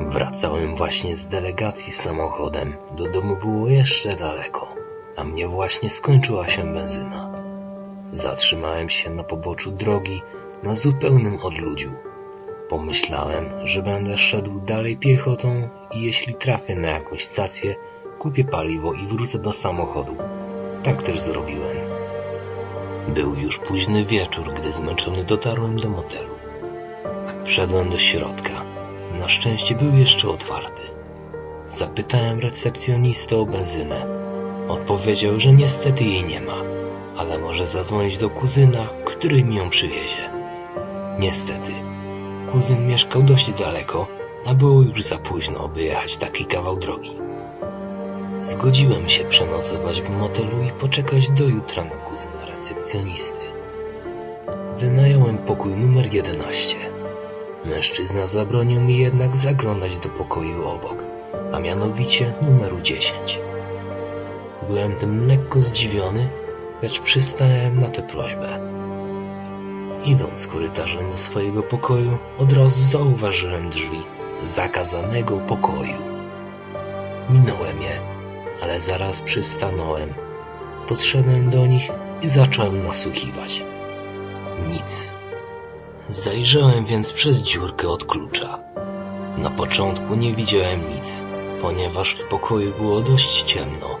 Wracałem właśnie z delegacji samochodem. Do domu było jeszcze daleko, a mnie właśnie skończyła się benzyna. Zatrzymałem się na poboczu drogi na zupełnym odludziu. Pomyślałem, że będę szedł dalej piechotą i jeśli trafię na jakąś stację, kupię paliwo i wrócę do samochodu. Tak też zrobiłem. Był już późny wieczór, gdy zmęczony dotarłem do motelu. Wszedłem do środka. Na szczęście był jeszcze otwarty. Zapytałem recepcjonistę o benzynę. Odpowiedział, że niestety jej nie ma, ale może zadzwonić do kuzyna, który mi ją przywiezie. Niestety, kuzyn mieszkał dość daleko, a było już za późno, by jechać taki kawał drogi. Zgodziłem się przenocować w motelu i poczekać do jutra na kuzyna recepcjonisty. Wynająłem pokój numer 11. Mężczyzna zabronił mi jednak zaglądać do pokoju obok, a mianowicie numeru 10. Byłem tym lekko zdziwiony, lecz przystałem na tę prośbę. Idąc korytarzem do swojego pokoju, od razu zauważyłem drzwi zakazanego pokoju. Minąłem je, ale zaraz przystanąłem. Podszedłem do nich i zacząłem nasłuchiwać. Nic. Zajrzałem więc przez dziurkę od klucza. Na początku nie widziałem nic, ponieważ w pokoju było dość ciemno.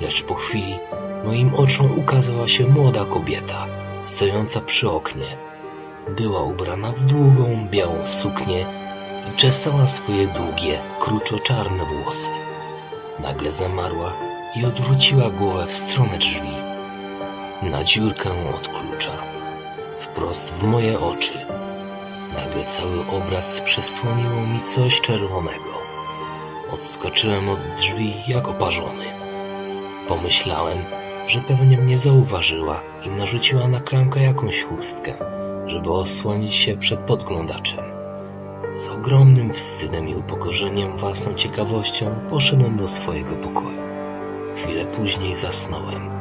Lecz po chwili moim oczom ukazała się młoda kobieta, stojąca przy oknie. Była ubrana w długą, białą suknię i czesała swoje długie, kruczo-czarne włosy. Nagle zamarła i odwróciła głowę w stronę drzwi. Na dziurkę od klucza. Wprost w moje oczy. Nagle cały obraz przesłoniło mi coś czerwonego. Odskoczyłem od drzwi jak oparzony. Pomyślałem, że pewnie mnie zauważyła i narzuciła na klamkę jakąś chustkę, żeby osłonić się przed podglądaczem. Z ogromnym wstydem i upokorzeniem własną ciekawością poszedłem do swojego pokoju. Chwilę później zasnąłem.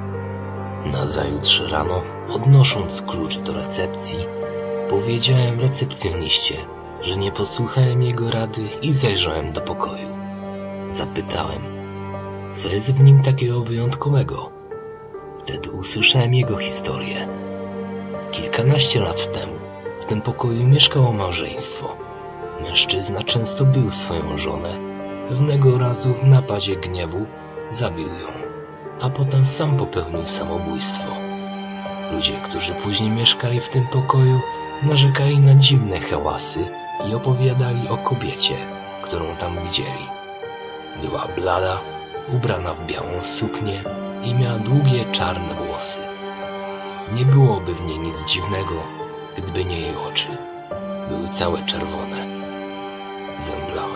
Nazajutrz rano, podnosząc klucz do recepcji, powiedziałem recepcjoniście, że nie posłuchałem jego rady i zajrzałem do pokoju. Zapytałem, co jest w nim takiego wyjątkowego. Wtedy usłyszałem jego historię. Kilkanaście lat temu w tym pokoju mieszkało małżeństwo. Mężczyzna często bił swoją żonę. Pewnego razu w napadzie gniewu zabił ją, a potem sam popełnił samobójstwo. Ludzie, którzy później mieszkali w tym pokoju, narzekali na dziwne hałasy i opowiadali o kobiecie, którą tam widzieli. Była blada, ubrana w białą suknię i miała długie czarne włosy. Nie byłoby w niej nic dziwnego, gdyby nie jej oczy. Były całe czerwone. Zemdlałem.